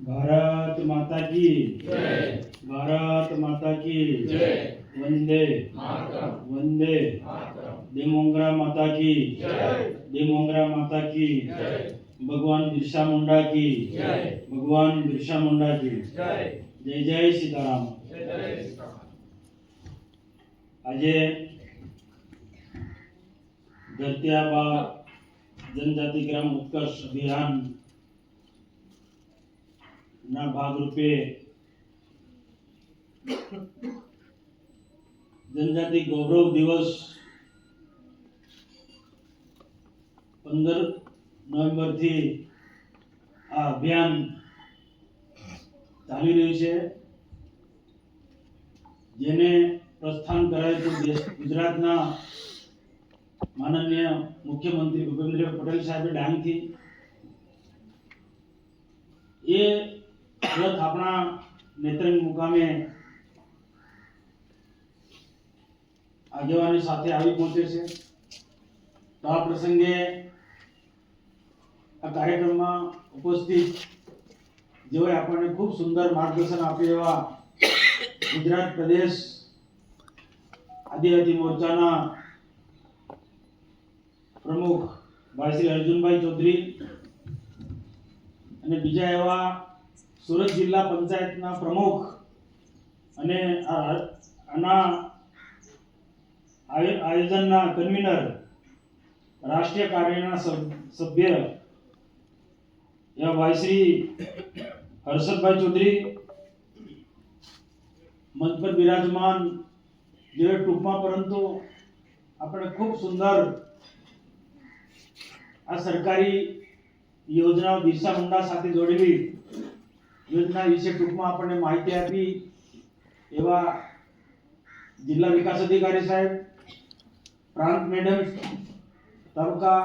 ભારત માતા કી જય. ભારત માતા કી જય. વંદે વંદે દેમોંગરા માતા કી જય. દેમોંગરા માતા કી જય. ભગવાન બિરસા મુંડા કી જય. ભગવાન બિરસા મુંડા કી જય. જય જય સીતારામ. આજે ધરતી આબા જનજાતિ ગ્રામ ઉત્કર્ષ અભિયાન ના ભાગરૂપે જનજાતિ ગૌરવ દિવસ પંદર નવેમ્બરથી આ અભિયાન ચાલી રહ્યું છે, જેને પ્રસ્થાન કરાયું હતું ગુજરાતના માનનીય મુખ્યમંત્રી ભૂપેન્દ્ર પટેલ સાહેબે ડાંગથી. એ રથ આપણા નેત્રંગ મુકામે આગેવાની સાથે આવી પહોંચે છે. તો આ પ્રસંગે આ કાર્યક્રમમાં ઉપસ્થિત જેઓએ આપણને ખૂબ સુંદર માર્ગદર્શન આપ્યું એવા ગુજરાત પ્રદેશ આદિવાસી મોરચાના પ્રમુખ ભાઈ શ્રી અર્જુનભાઈ ચૌધરી અને બીજા એવા સુરત જિલ્લા પંચાયતના પ્રમુખ અને આના આયો- આયોજનના કન્વીનર રાષ્ટ્રીય કાર્યના સભ- સભ્ય એવા ભાઈ શ્રી હર્ષદભાઈ ચૌધરી, મંચ પર બિરાજમાન જે ટૂંકમાં પરંતુ આપણે ખૂબ સુંદર આ સરકારી યોજનાઓ બિરસા મુંડા સાથે જોડેલી યોજના વિશે ટૂંકમાં આપણને માહિતી આપી એવા જિલ્લા વિકાસ અધિકારી સાહેબ, પ્રાંત મેડમ, તાલુકા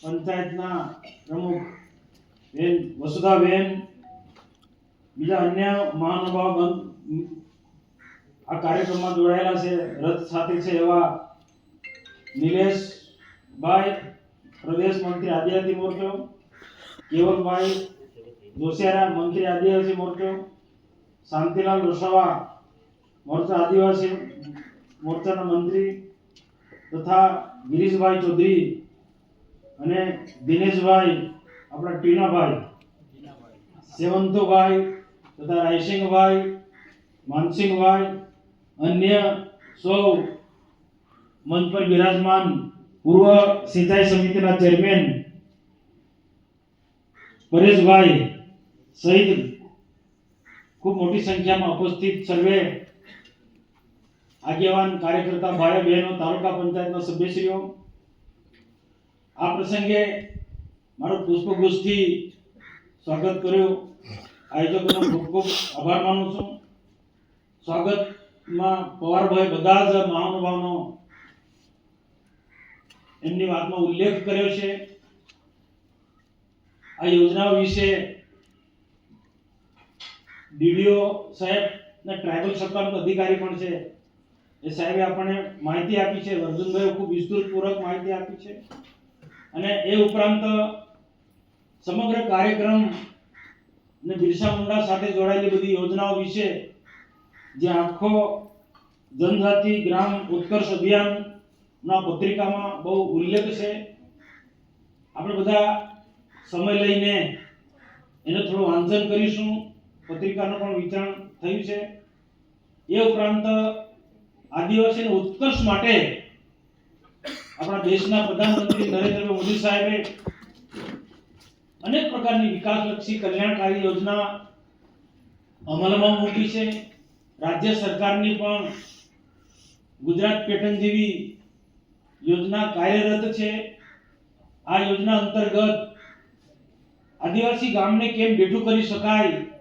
પંચાયતના પ્રમુખ બેન વસુધાબેન બીજા અન્ય મહાનુભાવ આ કાર્યક્રમમાં જોડાયેલા છે, રથ સાથે છે એવા નિલેશભાઈ પ્રદેશ મંત્રી આદિવાસી મોરચો, કેવલભાઈ જોશિયારા મંત્રી આદિવાસી મોરચો, શાંતિલાલ વસાવા મોરચો આદિવાસી મોરચાના મંત્રી તથા ગિરીશભાઈ ચૌધરી અને દિનેશભાઈ, આપણા ટીનાભાઈ, સેવંતોભાઈ તથા રાયસિંહભાઈ, માનસિંહભાઈ, અન્ય સૌ મંચ પર બિરાજમાન પૂર્વ સિંચાઈ સમિતિના ચેરમેન પરેશભાઈ સહિત ખૂબ મોટી સંખ્યામાં ઉપસ્થિત સર્વે આગેવાન કાર્યકર્તા ભાઈ બહેનો, તાલુકા પંચાયતના સભ્યશ્રીઓ, આ પ્રસંગે મારો પુષ્પગુચ્છથી સ્વાગત કર્યું. આયોજકોનો ખૂબ ખૂબ આભાર માનું છું. સ્વાગતમાં પવારભાઈ બધા જ મહાનુભાવનો એમની વાતમાં ઉલ્લેખ કર્યો છે. આ યોજનાઓ વિશે ડીડીઓ સાહેબ ને ટ્રાઇબલ સત્તાનું અધિકારી પણ છે. એ સાહેબે આપણને માહિતી આપી છે. વર્જનભાઈ ખૂબ વિસ્તૃતપૂર્વક માહિતી આપી છે. અને એ ઉપરાંત સમગ્ર કાર્યક્રમ ને બિરસા મુંડા સાથે જોડાયેલી બધી યોજનાઓ વિશે જે આખો જનજાતિ ગ્રામ ઉત્કર્ષ અભિયાનના પત્રિકામાં બહુ ઉલ્લેખ છે. આપણે બધા સમય લઈને એને થોડું વાંચન કરીશું. પત્રિકાનું પણ વિતરણ થયું છે. એ ઉપરાંત આદિવાસીના ઉત્કર્ષ માટે આપણા દેશના પ્રધાનમંત્રી નરેન્દ્ર મોદી સાહેબે અનેક પ્રકારની વિકાસલક્ષી કલ્યાણકારી યોજના અમલમાં મૂકી છે. રાજ્ય સરકારની પણ ગુજરાત પેટર્ન જેવી યોજના કાર્યરત છે. આ યોજના અંતર્ગત આદિવાસી ગામને કેમ બેઠું કરી શકાય?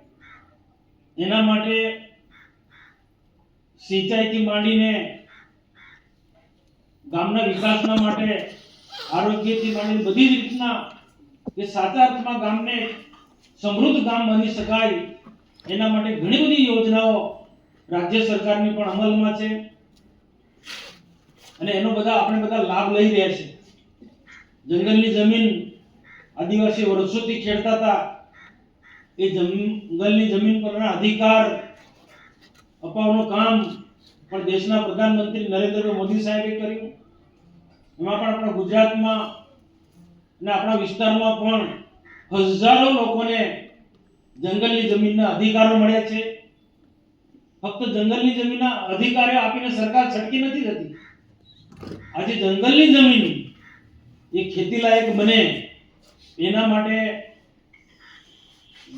એના માટે સિંચાઈથી માંડીને ગામના વિકાસના માટે, આરોગ્યથી માંડીને બધી જ રીતના કે સાચા અર્થમાં ગામને સમૃદ્ધ ગામ બની શકાય, એના માટે ઘણી બધી યોજનાઓ રાજ્ય સરકારની પણ અમલમાં છે. અને એનો બધા, આપણે બધા લાભ લઈ રહ્યા છે જંગલની જમીન આદિવાસી વર્ષોથી ખેડતા હતા. એ જંગલની જમીન પરના અધિકાર અપાવવાનું કામ પણ દેશના પ્રધાનમંત્રી નરેન્દ્ર મોદી સાહેબે કર્યું. એમાં પણ આપણા ગુજરાતમાં અને આપણા વિસ્તારમાં પણ હજારો લોકોને જંગલની જમીનના અધિકારો મળ્યા છે. ફક્ત જંગલની જમીનના અધિકારો આપીને સરકાર છટકી નથી જતી. આજે જંગલની જમીન એ ખેતી લાયક બને. એના માટે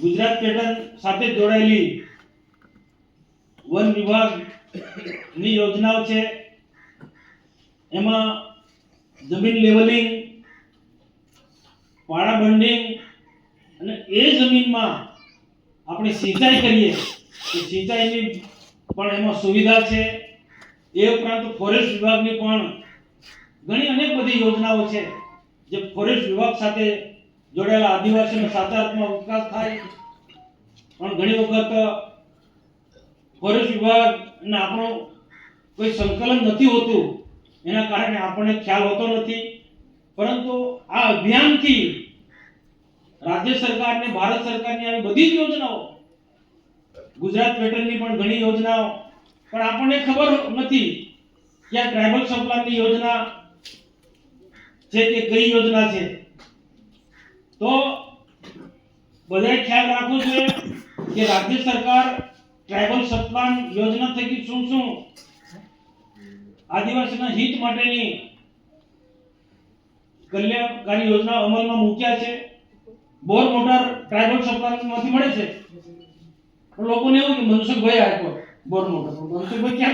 ગુજરાત પેટર્ન સાથે જોડાયેલી વન વિભાગની યોજનાઓ છે. એમાં જમીન લેવલિંગ પાડા બંડિંગ અને એ જમીનમાં આપણે સિંચાઈ કરીએ. તો સિંચાઈની પણ એમાં સુવિધા છે. એ ઉપરાંત ફોરેસ્ટ વિભાગની પણ ઘણી અનેક બધી યોજનાઓ છે. જે ફોરેસ્ટ વિભાગ સાથે જોડાયેલા આદિવાસીનો સાધારણમાં વિકાસ થાય. પણ ઘણી વખત ફોરેસ્ટ વિભાગ અને આપણું કોઈ સંકલન નથી હોતું. એના કારણે આપણને ખ્યાલ હોતો નથી. પરંતુ આ અભિયાનથી રાજ્ય સરકાર ને ભારત સરકારની આવી બધી જ યોજનાઓ, ગુજરાત પેટર્નની પણ ઘણી યોજનાઓ, પણ આપણને ખબર નથી કે આ ટ્રાઇબલ સપ્લાયની યોજના છે કે કઈ યોજના છે. તો બધાએ ખ્યાલ રાખવો જોઈએ કે રાજ્ય સરકાર ટ્રાઇબલ સત્તાન યોજના થકી શું શું આદિવાસીના હિત માટેની કલ્યાણકારી યોજના અમલમાં મૂક્યા છે. બોર મોટર ટ્રાઇબલ સપ્લાયમાંથી મળે છે. લોકોને એવું કે મનસુખભાઈ આપ્યો બોર મોટર મનસુખભાઈ ક્યાંથી